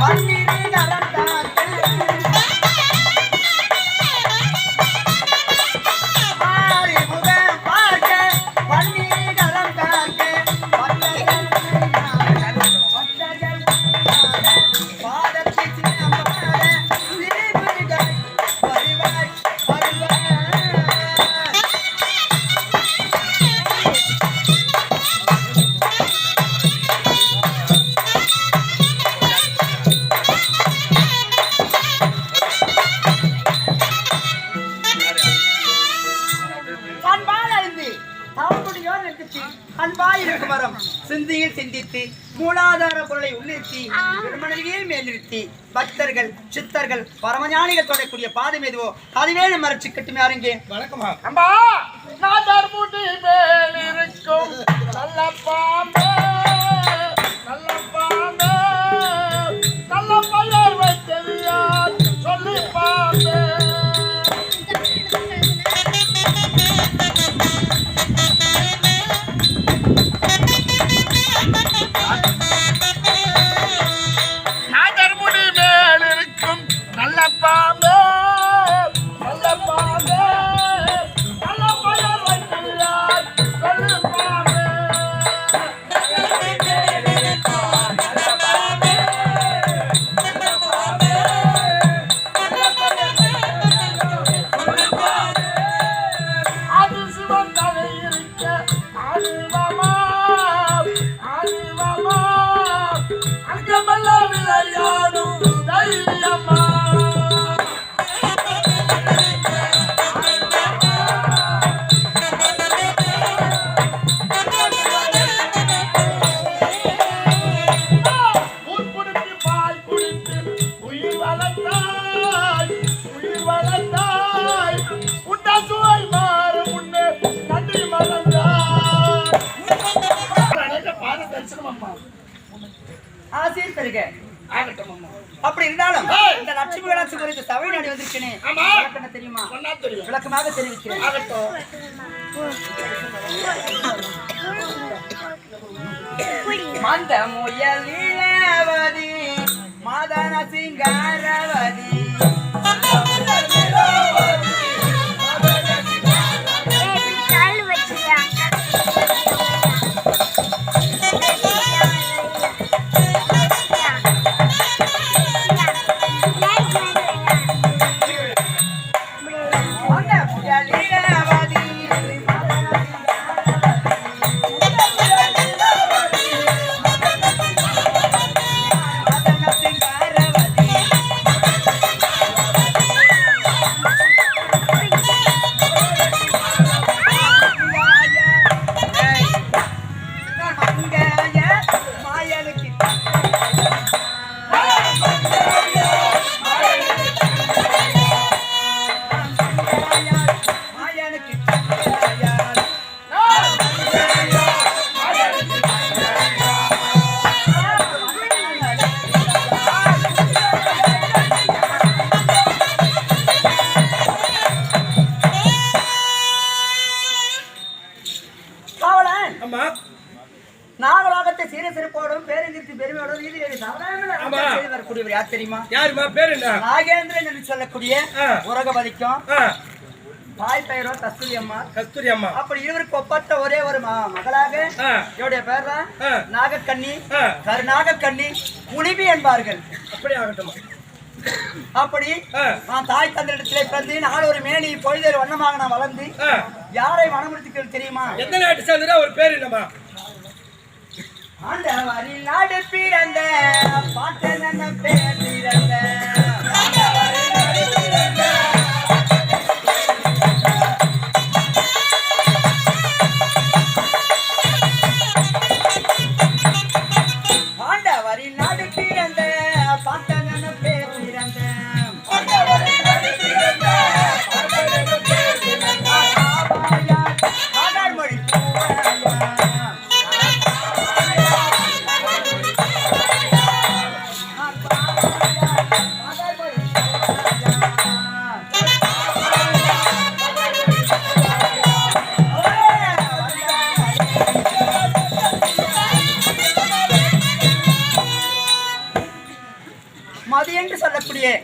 Money. அன்பால் அறிந்து தவத்துடையோர் நிற்கச்சி அன்பாய் இருக்கு மரம் சிந்தியில் சிந்தித்து மூலாதார பொருளை உள்ளிருத்தி பெருமனையே மேலிருத்தி பக்தர்கள் சித்தர்கள் பரமஞானிகள் தொடக்கூடிய பாதம் எதுவோ அதுவே நம்ம மறைச்சு கட்டுமே அரங்கே. வழக்கமா நல்ல பாம்பே ஆசையில் தருக ஆகட்டும் அம்மா அப்படி இருந்தாலும் ஏய். இந்த லட்சுமி விளாட்சி குறித்து சபை நாடி வந்திருக்கேனே. என்ன தெரியுமா? விளக்கமாக தெரிவிக்கிறேன். மந்த முயலிலவதி மதன சிங்காரவதி. மாயலுக்கு நாகலோகத்தை சீர சிறப்போடும் பெருமையோடும் சாதாரண வரக்கூடியவர் யார் தெரியுமா? யாருமா பேர் என்ன? நாகேந்திரன் என்று சொல்லக்கூடிய ஆ. உலகபதிக்கும் ஆ, தாய் பெயரோ கஸ்தூரி அம்மா. கஸ்தூரி அம்மா. அப்படி இருவருக்கு ஒப்பற்ற ஒரே ஒரு மகளாக. இவருடைய பேர் தான். நாகக்கண்ணி. கருநாகக்கண்ணி முனிவி என்பார்கள். அப்படி ஆகட்டுமா அப்படி ஆ. நான் தாய் தந்தையிடத்திலே பிறந்து நாள் ஒரு மேனி பொழுதேறு வண்ணமாக நான் வளர்ந்து யாரை மனமுடித்துக்கிறது தெரியுமா? எந்த நாட்டு சேர்ந்தா ஒரு பேர் என்னமா ஆண்டவரில் நாடு பிறந்த பாட்டன் பேர்.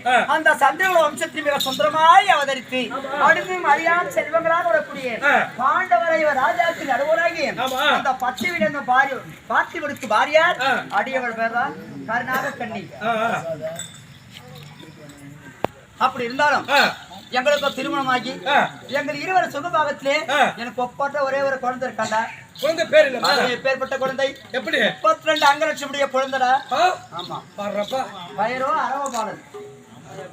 ஆ. அந்த சந்திரகுல வம்சத்தில் மிக சுந்தரமாய் அவதரித்து அடுத்து மரியாதை செல்வங்களாக வரக்கூடிய ஆ. பாண்டவரை இவர் ராஜாவுக்கு நடுவராகி. அந்த பச்சை விட பாரி பார்த்திவனுக்கு பாரியார். அடியவள் பேர் தான் கருணாக கண்ணி. அப்படி இருந்தாலும் எங்களுக்கு திருமணமாகி. எங்கள் இருவர் சுகபாகத்திலே. எனக்கு ஒப்பற்ற ஒரே ஒரு குழந்தை இருக்காண்டா குழந்தை பேர் அது எப்பேற்பட்ட குழந்தை எப்படி? முப்பத்தி ரெண்டு அங்கலட்சமுடைய குழந்தைடா. ஆமா. பாடுறப்பா வயரோ அரவ பாலன்.